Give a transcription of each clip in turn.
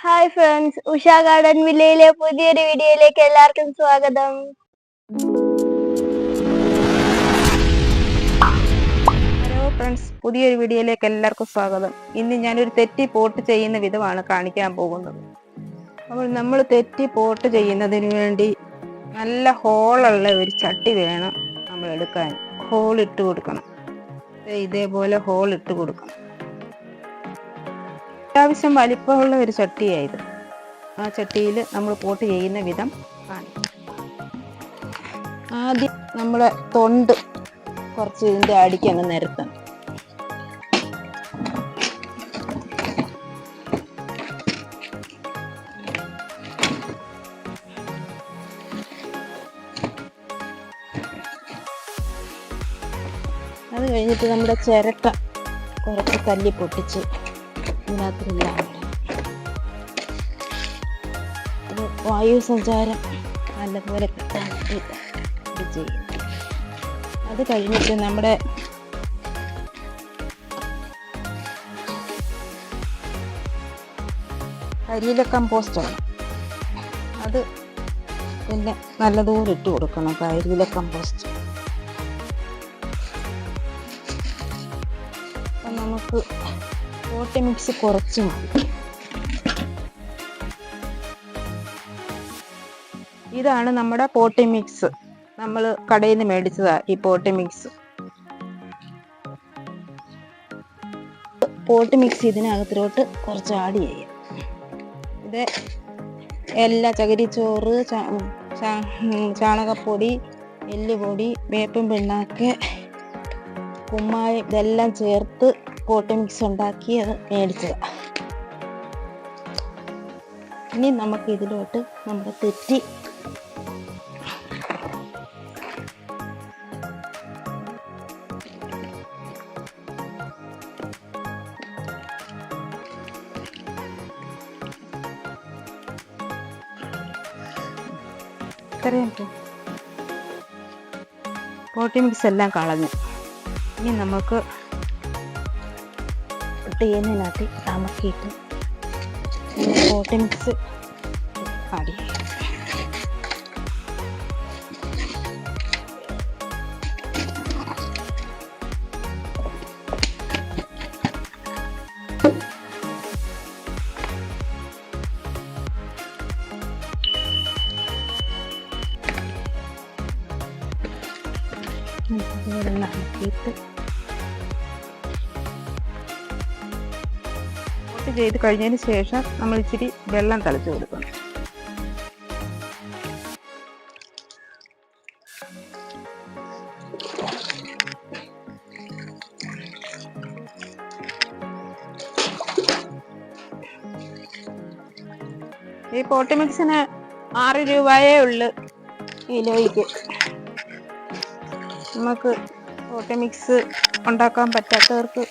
Hi friends Usha garden വില്ലയിലെ പുതിയൊരു വീഡിയോയിലേക്ക് എല്ലാവർക്കും സ്വാഗതം. ഹലോ ഫ്രണ്ട്സ് പുതിയൊരു വീഡിയോയിലേക്ക് എല്ലാവർക്കും സ്വാഗതം. ഇന്ന് ഞാനൊരു തെറ്റി പോട്ട് ചെയ്യുന്ന വിധമാണ് കാണിക്കാൻ പോകുന്നത്. അപ്പോൾ നമ്മൾ തെറ്റി പോട്ട് ചെയ്യുന്നതിന് വേണ്ടി നല്ല ഹോളുള്ള ഒരു ചട്ടി വേണം നമ്മൾ എടുക്കാൻ ഹോൾ ഇട്ട് കൊടുക്കണം. ഇതേപോലെ ഹോൾ ഇട്ട് കൊടുക്കണം. അത്യാവശ്യം വലിപ്പമുള്ള ഒരു ചട്ടിയായത്. ആ ചട്ടിയിൽ നമ്മൾ പോട്ട് ചെയ്യുന്ന വിധം ആണ്. ആദ്യം നമ്മളെ തൊണ്ട് കുറച്ച് ഇതിന്റെ അടിക്ക് അങ്ങ് നിരത്തണം. അത് കഴിഞ്ഞിട്ട് നമ്മുടെ ചിരട്ട കുറച്ച് തല്ലി പൊട്ടിച്ച് ഇതിനകത്തില്ല അത് വായു സഞ്ചാരം നല്ലപോലെ അത് കഴിഞ്ഞിട്ട് നമ്മുടെ കരിയില കമ്പോസ്റ്റാണ് അത് പിന്നെ നല്ലതുപോലെ ഇട്ട് കൊടുക്കണം. കരിയില കമ്പോസ്റ്റ് അപ്പം നമുക്ക് പോട്ടി മിക്സ് കുറച്ച് ഇതാണ് നമ്മുടെ പോട്ടി മിക്സ്. നമ്മൾ കടയിൽ നിന്ന് മേടിച്ചതാ ഈ പോട്ടി മിക്സ്. പോട്ടി മിക്സ് ഇതിനകത്തിലോട്ട് കുറച്ച് ആഡ് ചെയ്യാം. ഇത് എല്ലാ ചകിരിച്ചോറ് ചാണകപ്പൊടി എല്ലുപൊടി വേപ്പം പിണ്ണാക്ക് കുമ്മായം ഇതെല്ലാം ചേർത്ത് പോട്ടി മിക്സ് ഉണ്ടാക്കി അത് മേടിച്ചത്. ഇനി നമുക്ക് ഇതിലോട്ട് നമ്മുടെ തെറ്റി. ഇത്രയും പോ- പോട്ടി മിക്സ് എല്ലാം കളഞ്ഞു. ഇനി നമുക്ക് തേനിനകത്ത് അമക്കിയിട്ട് കോട്ടൺ മിക്സ് ആഡ് ചെയ്യാം ഇതുപോലെ അമക്കിയിട്ട് ചെയ്ത് കഴിഞ്ഞതിന് ശേഷം നമ്മൾ ഇച്ചിരി വെള്ളം തളിച്ചു കൊടുക്കണം ഈ പോട്ടി മിക്സിന് ആറ് രൂപയേ ഉള്ളു കിലോയ്ക്ക്. നമുക്ക് പോട്ടി മിക്സ് ഉണ്ടാക്കാൻ പറ്റാത്തവർക്ക്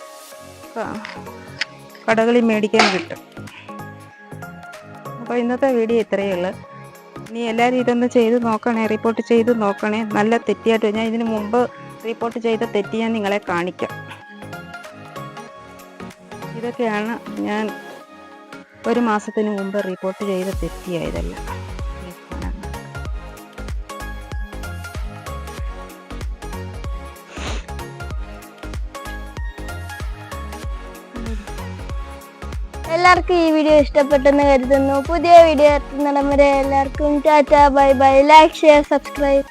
കടകളിൽ മേടിക്കാൻ കിട്ടും. അപ്പോൾ ഇന്നത്തെ വീഡിയോ ഇത്രയേ ഉള്ളൂ. ഇനി എല്ലാവരും ഇതൊന്ന് ചെയ്ത് നോക്കണേ റിപ്പോർട്ട് ചെയ്ത് നോക്കണേ. നല്ല തെറ്റിയായിട്ട് ഞാൻ ഇതിന് മുമ്പ് റിപ്പോർട്ട് ചെയ്ത തെറ്റി ഞാൻ നിങ്ങളെ കാണിക്കാം. ഇതൊക്കെയാണ് ഞാൻ ഒരു മാസത്തിന് മുമ്പ് റിപ്പോർട്ട് ചെയ്ത തെറ്റിയായതല്ല. എല്ലാവർക്കും ഈ വീഡിയോ ഇഷ്ടപ്പെട്ടെന്ന് കരുതുന്നു. പുതിയ വീഡിയോ എത്തുന്നിടം വരെ എല്ലാവർക്കും tata bye bye. Like share subscribe